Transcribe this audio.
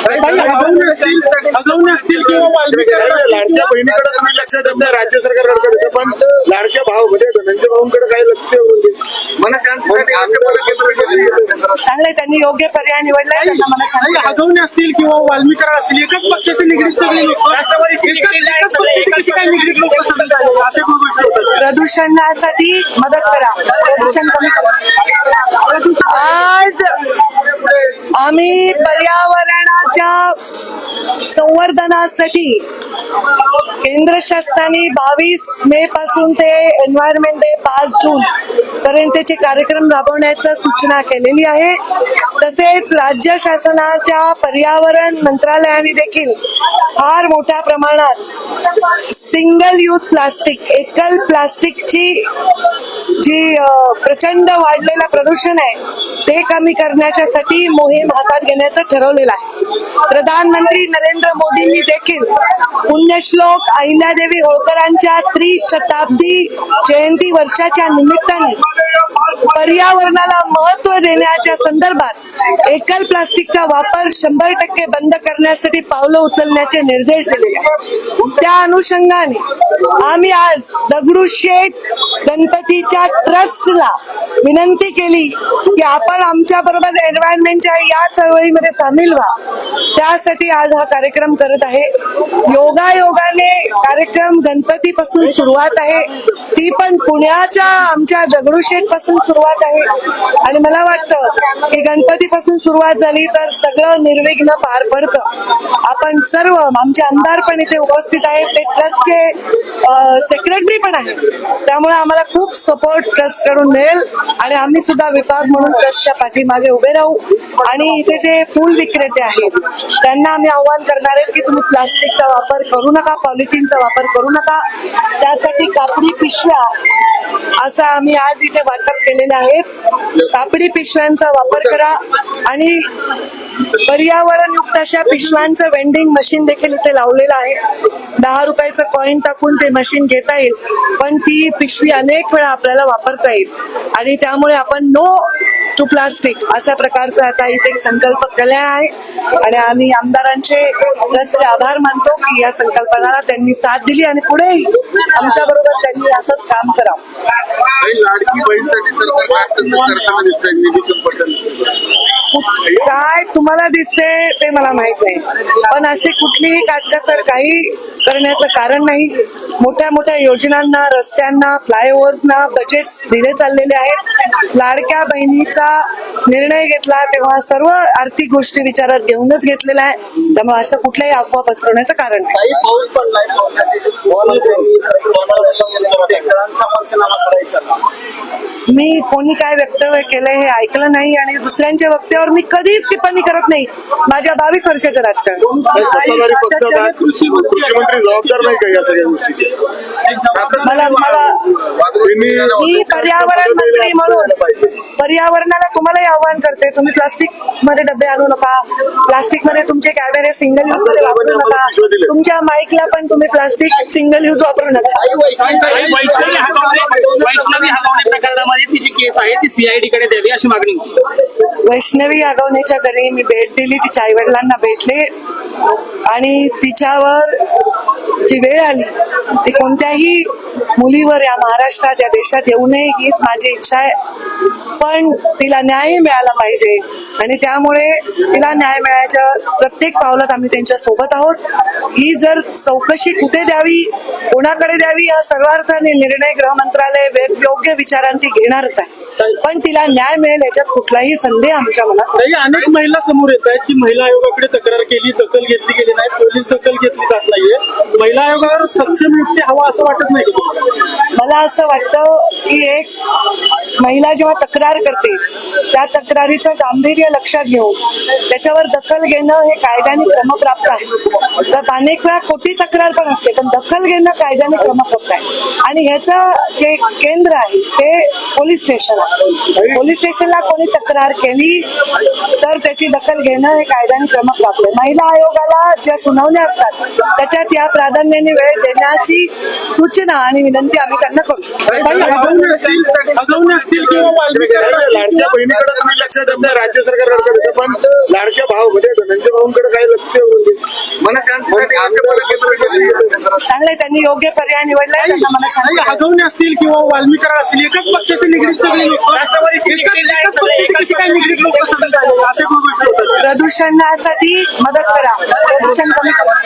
अगवणे असतील किंवा वाल्मिकी लाडक्या बहिणीकडे तुम्ही लक्ष देत नाही राज्य सरकारकडे पण लाडक्या भाऊ म्हणजे धनंजय भाऊंकडे काही लक्ष चांगलंय त्यांनी योग्य पर्याय निवडलाय त्यांना मला हगवणे असतील किंवा वाल्मिकी असतील एकच पक्षाशी निगडीत सगळे लोक राष्ट्रवादीशी निगडीत एकच पक्षाशी कशी काय निगडीत लोक सगळे झाले असे खूप गोष्टी होतात प्रदूषणासाठी मदत करा. प्रदूषण कमी करा. आज आम्ही पर्यावरणाच्या संवर्धनासाठी केंद्र शासनाने बावीस मे पासून ते एन्व्हायरमेंट डे पाच जून पर्यंतचे कार्यक्रम राबवण्याचा सूचना केलेली आहे. तसेच राज्य शासनाच्या पर्यावरण मंत्रालयाने देखील फार मोठ्या प्रमाणात सिंगल यूज प्लास्टिक एकल प्लास्टिकची जी प्रचंड वाढलेलं प्रदूषण आहे ते कमी करण्याच्यासाठी मोहीम हातात घेण्याचं ठरवलेलं आहे. प्रधानमंत्री नरेंद्र मोदींनी देखील पुण्यश्लोक अहिल्यादेवी होळकरांच्या त्रिशताब्दी जयंती वर्षाच्या निमित्ताने पर्यावरणाला महत्त्व देण्याच्या संदर्भात एकल प्लास्टिकचा वापर शंभर टक्के बंद करण्यासाठी पावलं उचलण्याचे निर्देश दिले. त्या अनुषंगाने आम्ही आज दगडूशेठ गणपतीच्या ट्रस्टला विनंती केली की आपण आमच्या बरोबर एन्व्हायरमेंटच्या या चळवळीमध्ये सामील व्हा. त्यासाठी आज हा कार्यक्रम करत आहे. योगायोगाने कार्यक्रम गणपती पासून सुरुवात आहे. ती पण पुण्याच्या आमच्या दगडूशेठपासून सुरुवात आहे. आणि मला वाटतं की गणपती पासून सुरुवात झाली तर सगळं निर्विघ्न पार पडतं. आपण सर्व आमचे आमदार पण इथे उपस्थित आहेत. ते ट्रस्टचे सेक्रेटरी पण आहेत. त्यामुळे आम्हाला खूप सपोर्ट ट्रस्टकडून मिळेल. आणि आम्ही सुद्धा विभाग म्हणून ट्रस्टच्या पाठीमागे उभे राहू. आणि इथे जे फूल विक्रेते आहेत त्यांना आम्ही आव्हान करणार आहेत की तुम्ही प्लास्टिकचा वापर करू नका पॉलिथिनचा वापर करू नका. त्यासाठी कापडी पिशव्या असं आम्ही आज इथे वाटप केलेलं आहे. कापडी पिशव्यांचा वापर करा. आणि पर्यावरणयुक्त अशा पिशव्यांचं वेंडिंग मशीन देखील इथे लावलेलं आहे. दहा रुपयाचं कॉईन टाकून ते मशीन घेता येईल. पण ती पिशवी अनेक वेळा आपल्याला वापरता येईल. आणि त्यामुळे आपण नो टू प्लास्टिक अशा प्रकारचा आता इथे एक संकल्प केला आहे. आणि आम्ही आमदारांचे आभार मानतो की या संकल्पनाला त्यांनी साथ दिली आणि पुढेही आमच्या बरोबर त्यांनी असंच काम करावं लाडकी. काय तुम्हाला दिसते ते मला माहीत नाही. पण अशी कुठलीही काटकसर काही करण्याचं कारण नाही. मोठ्या मोठ्या योजनांना रस्त्यांना फ्लायओव्हर्सना बजेट्स दिले चाललेले आहेत. लाडक्या बहिणीचा निर्णय घेतला तेव्हा सर्व आर्थिक गोष्टी विचारात घेऊनच घेतलेला आहे. त्यामुळे असं कुठल्याही अफवा पसरवण्याचं कारण नाही. काही पाऊस पडलाय मी कोणी काय वक्तव्य केलंय हे ऐकलं नाही आणि दुसऱ्यांच्या वक्त्यावर मी कधीच टिप्पणी करत नाही. माझ्या बावीस वर्षाचं राजकारण. काही सत्ताधारी पक्षात आहे कृषी कृषी मंत्री जबाबदार नाही का या सगळ्या गोष्टीचे? मला मला मी पर्यावरण मंत्री म्हणून पर्यावरणाला तुम्हालाही आव्हान करते. तुम्ही प्लास्टिकमध्ये डबे आणू नका. प्लास्टिकमध्ये तुमचे कॅमेरे सिंगल यूजमध्ये वापरू नका. तुमच्या माईकला पण तुम्ही प्लास्टिक सिंगल यूज वापरू नका. केस आहे ती सीआयडी कडे द्यावी अशी मागणी. होती. वैष्णवी आगवण्याच्या घरी मी भेट दिली. तिच्या आई वडिलांना भेटले. आणि तिच्यावर जी वेळ आली ती कोणत्याही मुलीवर या महाराष्ट्रात या देशात येऊ नये हीच माझी इच्छा आहे. पण तिला न्याय मिळाला पाहिजे. आणि त्यामुळे तिला न्याय मिळायच्या प्रत्येक पावलात आम्ही त्यांच्यासोबत आहोत. ही जर चौकशी कुठे द्यावी कोणाकडे द्यावी हा सर्वार्थाने निर्णय गृह मंत्रालय वे- योग्य विचारांती घेणारच आहे. पण तिला न्याय मिळेल याच्यात कुठलाही संदेह आमच्या मनात नाही. अनेक महिला समोर येत आहेत की महिला आयोगाकडे तक्रार केली दखल घेतली गेली नाही पोलीस दखल घेतली जात नाहीये. महिला आयोगावर सक्षम युक्ती हवा असं वाटत नाही का तुम्हाला? मला असं वाटतं की एक महिला जेव्हा तक्रार करते त्या तक्रारीचं गांभीर्य लक्षात घेऊन त्याच्यावर दखल घेणं हे कायद्याने क्रमप्राप्त आहे. तर अनेक वेळा खोटी तक्रार पण असते पण दखल घेणं कायद्याने क्रमप्राप्त आहे. आणि ह्याचं जे केंद्र आहे ते पोलीस स्टेशन आहे. पोलीस स्टेशनला कोणी तक्रार केली तर त्याची दखल घेणं हे कायद्याने क्रमक लागले महिला आयोगाला ज्या सुनावण्या असतात त्याच्यात या प्राधान्याने वेळ देण्याची सूचना आणि विनंती आम्ही त्यांना करू. असतील लाडक्या बहिणीकडे तुम्ही लक्ष देत नाही राज्य सरकार लक्ष देतं. पण लाडक्या भाऊ म्हणजे धनंजय भाऊंकडे काही लक्ष मन चांगले त्यांनी योग्य पर्याय निवडलाय त्यांना मला काही असतील किंवा वाल्मिकर असतील एकाच पक्षाचे निगडीत सगळे लोक राष्ट्रवादीशी एकाच निगडीत एकाच काय लोक गोष्टी होतात प्रदूषणासाठी मदत करा. प्रदूषण कमी करा.